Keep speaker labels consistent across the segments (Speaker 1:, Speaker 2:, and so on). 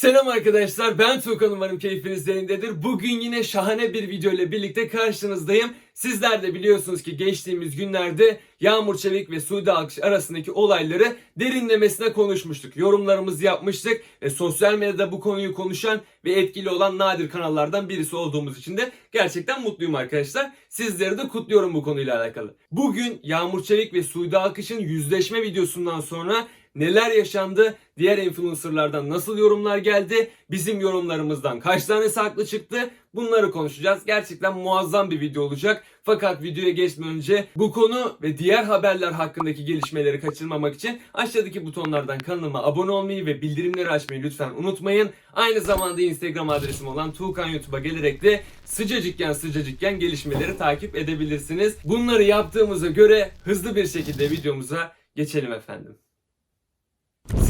Speaker 1: Selam arkadaşlar ben Tuğkan umarım keyfiniz yerindedir. Bugün yine şahane bir video ile birlikte karşınızdayım. Sizler de biliyorsunuz ki geçtiğimiz günlerde Yağmur Çevik ve Suudi Alkış arasındaki olayları derinlemesine konuşmuştuk. Yorumlarımızı yapmıştık ve sosyal medyada bu konuyu konuşan ve etkili olan nadir kanallardan birisi olduğumuz için de gerçekten mutluyum arkadaşlar. Sizleri de kutluyorum bu konuyla alakalı. Bugün Yağmur Çevik ve Suudi Alkış'ın yüzleşme videosundan sonra neler yaşandı, diğer influencerlardan nasıl yorumlar geldi, bizim yorumlarımızdan kaç tanesi haklı çıktı bunları konuşacağız. Gerçekten muazzam bir video olacak. Fakat videoya geçmeden önce bu konu ve diğer haberler hakkındaki gelişmeleri kaçırmamak için aşağıdaki butonlardan kanalıma abone olmayı ve bildirimleri açmayı lütfen unutmayın. Aynı zamanda Instagram adresim olan Tuğkan YouTube'a gelerek de sıcacıkken sıcacıkken gelişmeleri takip edebilirsiniz. Bunları yaptığımıza göre hızlı bir şekilde videomuza geçelim efendim.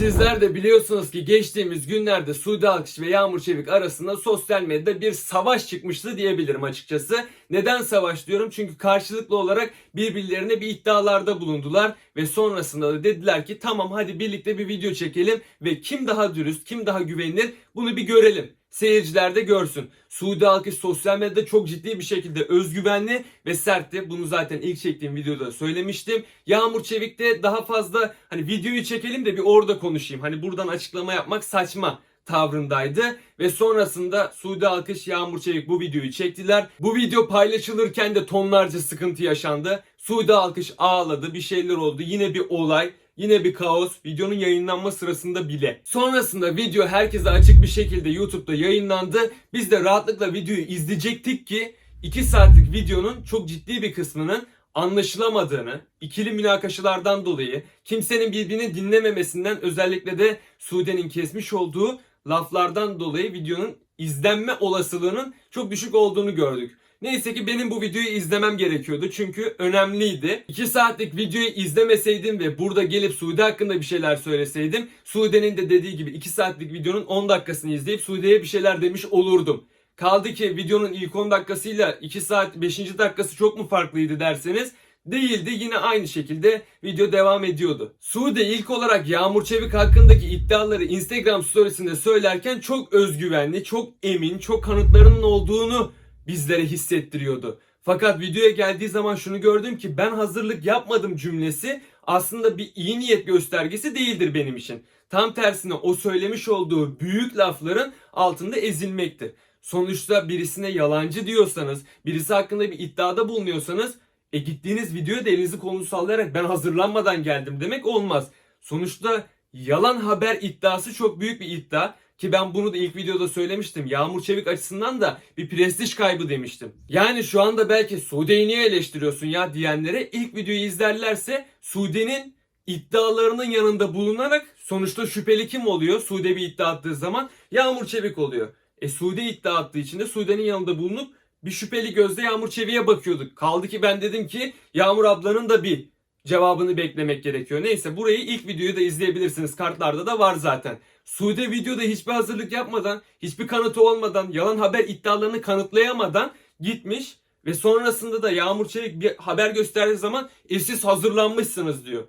Speaker 1: Sizler de biliyorsunuz ki geçtiğimiz günlerde Suudi Alkış ve Yağmur Çevik arasında sosyal medyada bir savaş çıkmıştı diyebilirim açıkçası. Neden savaş diyorum? Çünkü karşılıklı olarak birbirlerine bir iddialarda bulundular ve sonrasında da dediler ki tamam hadi birlikte bir video çekelim ve kim daha dürüst, kim daha güvenilir bunu bir görelim. Seyirciler de görsün. Suudi Alkış sosyal medyada çok ciddi bir şekilde özgüvenli ve sertti. Bunu zaten ilk çektiğim videoda söylemiştim. Yağmur Çevik de daha fazla hani videoyu çekelim de bir orada konuşayım. Hani buradan açıklama yapmak saçma tavrındaydı ve sonrasında Suudi Alkış Yağmur Çevik bu videoyu çektiler. Bu video paylaşılırken de tonlarca sıkıntı yaşandı. Suudi Alkış ağladı, bir şeyler oldu. Yine bir olay. Yine bir kaos videonun yayınlanma sırasında bile. Sonrasında video herkese açık bir şekilde YouTube'da yayınlandı. Biz de rahatlıkla videoyu izleyecektik ki 2 saatlik videonun çok ciddi bir kısmının anlaşılamadığını, ikili münakaşalardan dolayı kimsenin birbirini dinlememesinden özellikle de Sude'nin kesmiş olduğu laflardan dolayı videonun izlenme olasılığının çok düşük olduğunu gördük. Neyse ki benim bu videoyu izlemem gerekiyordu çünkü önemliydi. 2 saatlik videoyu izlemeseydim ve burada gelip Sude hakkında bir şeyler söyleseydim Sude'nin de dediği gibi 2 saatlik videonun 10 dakikasını izleyip Sude'ye bir şeyler demiş olurdum. Kaldı ki videonun ilk 10 dakikasıyla 2 saat 5. dakikası çok mu farklıydı derseniz değildi. Yine aynı şekilde video devam ediyordu. Sude ilk olarak Yağmur Çevik hakkındaki iddiaları Instagram storiesinde söylerken çok özgüvenli, çok emin, çok kanıtlarının olduğunu bizlere hissettiriyordu. Fakat videoya geldiği zaman şunu gördüm ki ben hazırlık yapmadım cümlesi aslında bir iyi niyet göstergesi değildir benim için. Tam tersine o söylemiş olduğu büyük lafların altında ezilmektir. Sonuçta birisine yalancı diyorsanız, birisi hakkında bir iddiada bulunuyorsanız e gittiğiniz videoya da elinizi kolunuzu sallayarak ben hazırlanmadan geldim demek olmaz. Sonuçta yalan haber iddiası çok büyük bir iddia. Ki ben bunu da ilk videoda söylemiştim. Yağmur Çevik açısından da bir prestij kaybı demiştim. Yani şu anda belki Sude'yi niye eleştiriyorsun ya diyenlere ilk videoyu izlerlerse Sude'nin iddialarının yanında bulunarak sonuçta şüpheli kim oluyor? Sude bir iddia attığı zaman Yağmur Çevik oluyor. E Sude iddia attığı için de Sude'nin yanında bulunup bir şüpheli gözle Yağmur Çevik'e bakıyorduk. Kaldı ki ben dedim ki Yağmur ablanın da bir cevabını beklemek gerekiyor. Neyse burayı ilk videoyu da izleyebilirsiniz. Kartlarda da var zaten. Sude videoda hiçbir hazırlık yapmadan, hiçbir kanıtı olmadan, yalan haber iddialarını kanıtlayamadan gitmiş ve sonrasında da Yağmur Çelik bir haber gösterdiği zaman e siz hazırlanmışsınız diyor.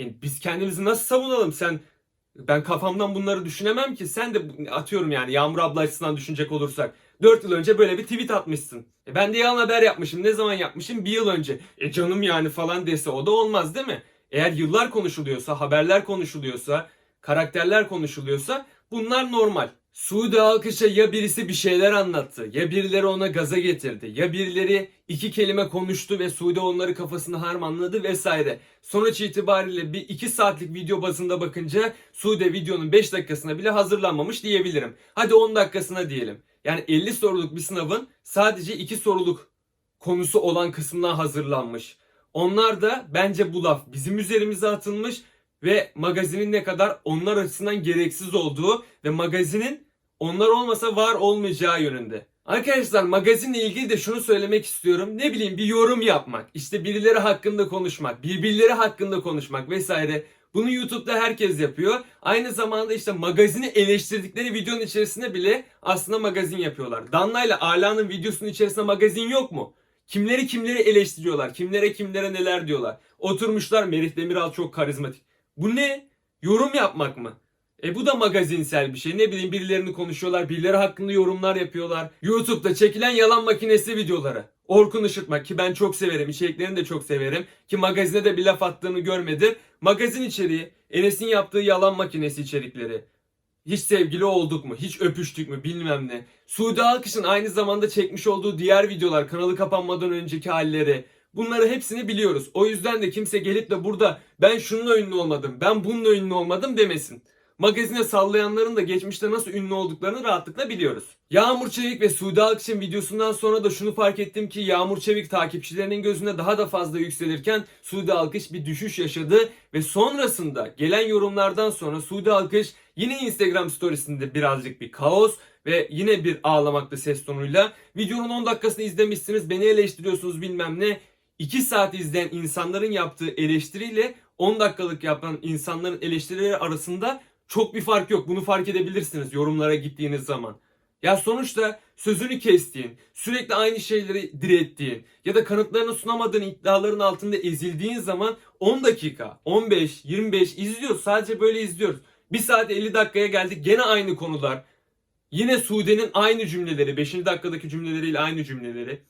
Speaker 1: E biz kendimizi nasıl savunalım sen ben kafamdan bunları düşünemem ki sen de atıyorum yani Yağmur abla açısından düşünecek olursak. 4 yıl önce böyle bir tweet atmışsın. E ben de yalan haber yapmışım. Ne zaman yapmışım? Bir yıl önce. E canım yani falan dese o da olmaz değil mi? Eğer yıllar konuşuluyorsa, haberler konuşuluyorsa, karakterler konuşuluyorsa bunlar normal. Suudi Alkış'a ya birisi bir şeyler anlattı, ya birileri ona gaza getirdi, ya birileri iki kelime konuştu ve Suudi onları kafasında harmanladı vesaire. Sonuç itibariyle bir iki saatlik video bazında bakınca Suudi videonun 5 dakikasına bile hazırlanmamış diyebilirim. Hadi 10 dakikasına diyelim. Yani 50 soruluk bir sınavın sadece 2 soruluk konusu olan kısmına hazırlanmış. Onlar da bence bu laf bizim üzerimize atılmış ve magazinin ne kadar onlar açısından gereksiz olduğu ve magazinin onlar olmasa var olmayacağı yönünde. Arkadaşlar magazinle ilgili de şunu söylemek istiyorum. Ne bileyim bir yorum yapmak, işte birileri hakkında konuşmak, birbirleri hakkında konuşmak vesaire. Bunu YouTube'da herkes yapıyor. Aynı zamanda işte magazini eleştirdikleri videonun içerisinde bile aslında magazin yapıyorlar. Danla ile Ala'nın videosunun içerisinde magazin yok mu? Kimleri kimleri eleştiriyorlar, kimlere kimlere neler diyorlar. Oturmuşlar Merih Demiral çok karizmatik. Bu ne? Yorum yapmak mı? E bu da magazinsel bir şey. Ne bileyim birilerini konuşuyorlar, birileri hakkında yorumlar yapıyorlar. YouTube'da çekilen yalan makinesi videoları. Orkun Işıtmak ki ben çok severim, içeriklerini de çok severim. Ki magazine de bir laf attığını görmedim. Magazin içeriği, Enes'in yaptığı yalan makinesi içerikleri. Hiç sevgili olduk mu? Hiç öpüştük mü? Bilmem ne. Suudi Alkış'ın aynı zamanda çekmiş olduğu diğer videolar, kanalı kapanmadan önceki halleri. Bunları hepsini biliyoruz. O yüzden de kimse gelip de burada ben şununla ünlü olmadım, ben bununla ünlü olmadım demesin. Magazine sallayanların da geçmişte nasıl ünlü olduklarını rahatlıkla biliyoruz. Yağmur Çevik ve Suudi Alkış'ın videosundan sonra da şunu fark ettim ki Yağmur Çevik takipçilerinin gözünde daha da fazla yükselirken Suudi Alkış bir düşüş yaşadı ve sonrasında gelen yorumlardan sonra Suudi Alkış yine Instagram storiesinde birazcık bir kaos ve yine bir ağlamaklı ses tonuyla videonun 10 dakikasını izlemişsiniz beni eleştiriyorsunuz bilmem ne 2 saat izleyen insanların yaptığı eleştiriyle 10 dakikalık yapan insanların eleştirileri arasında çok bir fark yok. Bunu fark edebilirsiniz yorumlara gittiğiniz zaman. Ya sonuçta sözünü kestiğin, sürekli aynı şeyleri direttiğin ya da kanıtlarını sunamadığın iddiaların altında ezildiğin zaman 10 dakika, 15, 25 izliyoruz. Sadece böyle izliyoruz. 1 saat 50 dakikaya geldik gene aynı konular. Yine Sude'nin aynı cümleleri, 5. dakikadaki cümleleriyle aynı cümleleri.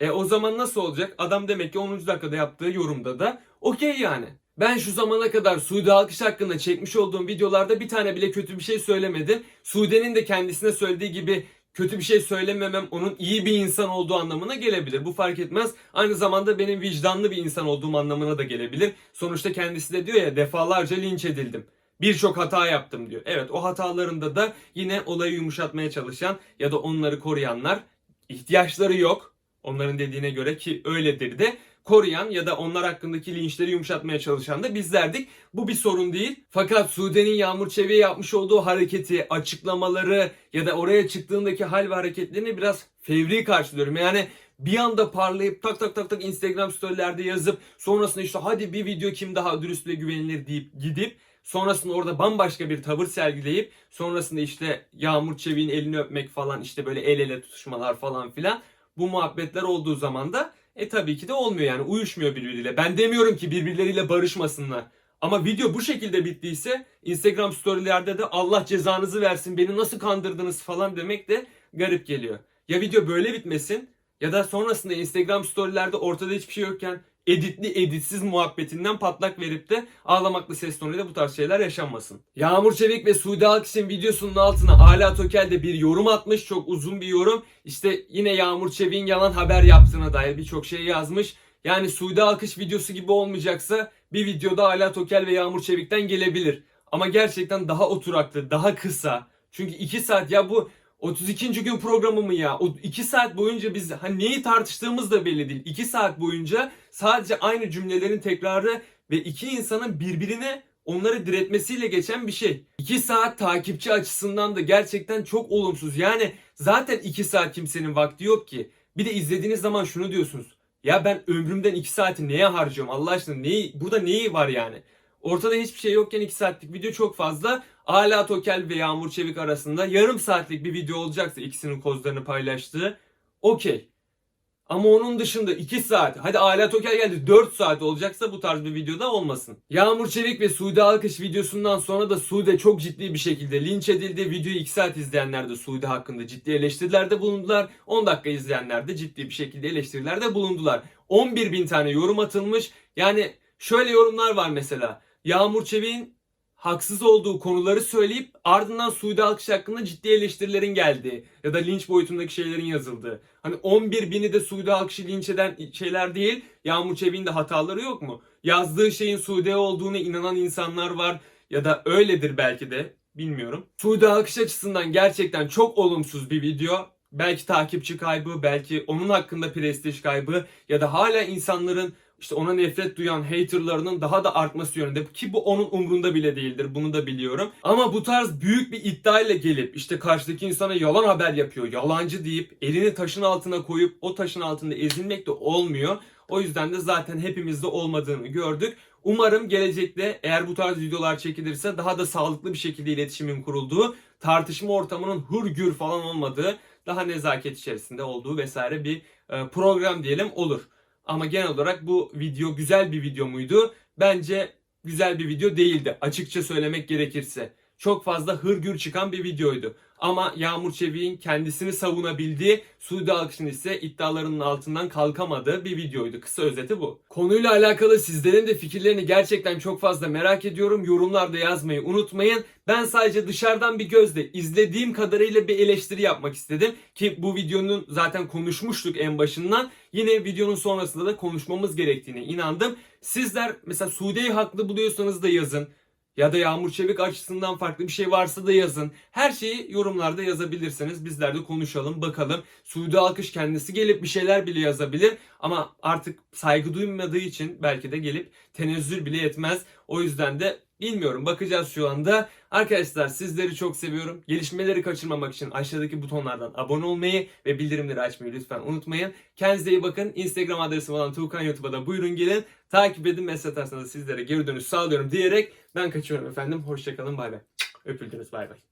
Speaker 1: E o zaman nasıl olacak? Adam demek ki 10. dakikada yaptığı yorumda da okey yani. Ben şu zamana kadar Suudi Alkış hakkında çekmiş olduğum videolarda bir tane bile kötü bir şey söylemedim. Sude'nin de kendisine söylediği gibi kötü bir şey söylememem onun iyi bir insan olduğu anlamına gelebilir. Bu fark etmez. Aynı zamanda benim vicdanlı bir insan olduğum anlamına da gelebilir. Sonuçta kendisi de diyor ya defalarca linç edildim. Birçok hata yaptım diyor. Evet o hatalarında da yine olayı yumuşatmaya çalışan ya da onları koruyanlar ihtiyaçları yok. Onların dediğine göre ki öyledir de koruyan ya da onlar hakkındaki linçleri yumuşatmaya çalışan da bizlerdik. Bu bir sorun değil. Fakat Sude'nin Yağmur Çevik'e yapmış olduğu hareketi, açıklamaları ya da oraya çıktığındaki hal ve hareketlerini biraz fevri karşılıyorum. Yani bir anda parlayıp tak tak tak tak Instagram storylerde yazıp sonrasında işte hadi bir video kim daha dürüst ve güvenilir deyip gidip Sonrasında orada bambaşka bir tavır sergileyip sonrasında işte Yağmur Çevik'in elini öpmek falan işte böyle el ele tutuşmalar falan filan bu muhabbetler olduğu zaman da e tabii ki de olmuyor yani uyuşmuyor birbiriyle. Ben demiyorum ki birbirleriyle barışmasınlar. Ama video bu şekilde bittiyse Instagram storylerde de Allah cezanızı versin beni nasıl kandırdınız falan demek de garip geliyor. Ya video böyle bitmesin ya da sonrasında Instagram storylerde ortada hiçbir şey yokken editli editsiz muhabbetinden patlak verip de ağlamaklı ses tonuyla bu tarz şeyler yaşanmasın. Yağmur Çevik ve Suudi Alkış'ın videosunun altına Ala Tokel de bir yorum atmış. Çok uzun bir yorum. İşte yine Yağmur Çevik'in yalan haber yaptığına dair birçok şey yazmış. Yani Suudi Alkış videosu gibi olmayacaksa bir videoda Ala Tokel ve Yağmur Çevik'ten gelebilir. Ama gerçekten daha oturaklı, daha kısa. Çünkü 2 saat ya bu 32. gün programı mı ya? O 2 saat boyunca biz hani neyi tartıştığımız da belli değil. 2 saat boyunca sadece aynı cümlelerin tekrarı ve iki insanın birbirine onları diretmesiyle geçen bir şey. 2 saat takipçi açısından da gerçekten çok olumsuz. Yani zaten 2 saat kimsenin vakti yok ki. Bir de izlediğiniz zaman şunu diyorsunuz. Ya ben ömrümden 2 saati neye harcıyorum Allah aşkına? Neyi, burada neyi var yani? Ortada hiçbir şey yokken 2 saatlik video çok fazla. Ala Tokel ve Yağmur Çevik arasında yarım saatlik bir video olacaksa ikisinin kozlarını paylaştığı okey. Ama onun dışında 2 saat, hadi Ala Tokel geldi 4 saat olacaksa bu tarz bir videoda olmasın. Yağmur Çevik ve Suudi Alkış videosundan sonra da Suudi çok ciddi bir şekilde linç edildi. Videoyu 2 saat izleyenler de Suudi hakkında ciddi eleştirilerde bulundular. 10 dakika izleyenler de ciddi bir şekilde eleştirilerde bulundular. 11 bin tane yorum atılmış. Yani şöyle yorumlar var mesela. Yağmur Çevik'in haksız olduğu konuları söyleyip ardından Suudi Alkış hakkında ciddi eleştirilerin geldiği ya da linç boyutundaki şeylerin yazıldığı. Hani 11 bini de Suudi Alkış'ı linç eden şeyler değil. Yağmur Çevik'in de hataları yok mu? Yazdığı şeyin Suudi olduğuna inanan insanlar var ya da öyledir belki de bilmiyorum. Suudi Alkış açısından gerçekten çok olumsuz bir video. Belki takipçi kaybı, belki onun hakkında prestij kaybı ya da hala insanların işte ona nefret duyan haterlarının daha da artması yönünde ki bu onun umrunda bile değildir bunu da biliyorum. Ama bu tarz büyük bir iddiayla gelip işte karşıdaki insana yalan haber yapıyor, yalancı deyip elini taşın altına koyup o taşın altında ezilmek de olmuyor. O yüzden de zaten hepimizde olmadığını gördük. Umarım gelecekte eğer bu tarz videolar çekilirse daha da sağlıklı bir şekilde iletişimin kurulduğu, tartışma ortamının hürgür falan olmadığı, daha nezaket içerisinde olduğu vesaire bir e, program diyelim olur. Ama genel olarak bu video güzel bir video muydu? Bence güzel bir video değildi açıkça söylemek gerekirse. Çok fazla hırgür çıkan bir videoydu. Ama Yağmur Çevik'in kendisini savunabildiği, Suudi Akış'ın ise iddialarının altından kalkamadığı bir videoydu. Kısa özeti bu. Konuyla alakalı sizlerin de fikirlerini gerçekten çok fazla merak ediyorum. Yorumlarda yazmayı unutmayın. Ben sadece dışarıdan bir gözle izlediğim kadarıyla bir eleştiri yapmak istedim. Ki bu videonun zaten konuşmuştuk en başından. Yine videonun sonrasında da konuşmamız gerektiğine inandım. Sizler mesela Suudi'yi haklı buluyorsanız da yazın. Ya da Yağmur Çevik açısından farklı bir şey varsa da yazın. Her şeyi yorumlarda yazabilirsiniz. Bizler de konuşalım bakalım. Suudi Alkış kendisi gelip bir şeyler bile yazabilir. Ama artık saygı duymadığı için belki de gelip tenezzül bile etmez. O yüzden de bilmiyorum bakacağız şu anda. Arkadaşlar sizleri çok seviyorum. Gelişmeleri kaçırmamak için aşağıdaki butonlardan abone olmayı ve bildirimleri açmayı lütfen unutmayın. Kendinize iyi bakın. Instagram adresim olan Tuğkan YouTube'a da buyurun gelin. Takip edin mesaj atarsanız sizlere geri dönüş sağlıyorum diyerek ben kaçıyorum efendim. Hoşçakalın bay bay. Öpüldünüz bay bay.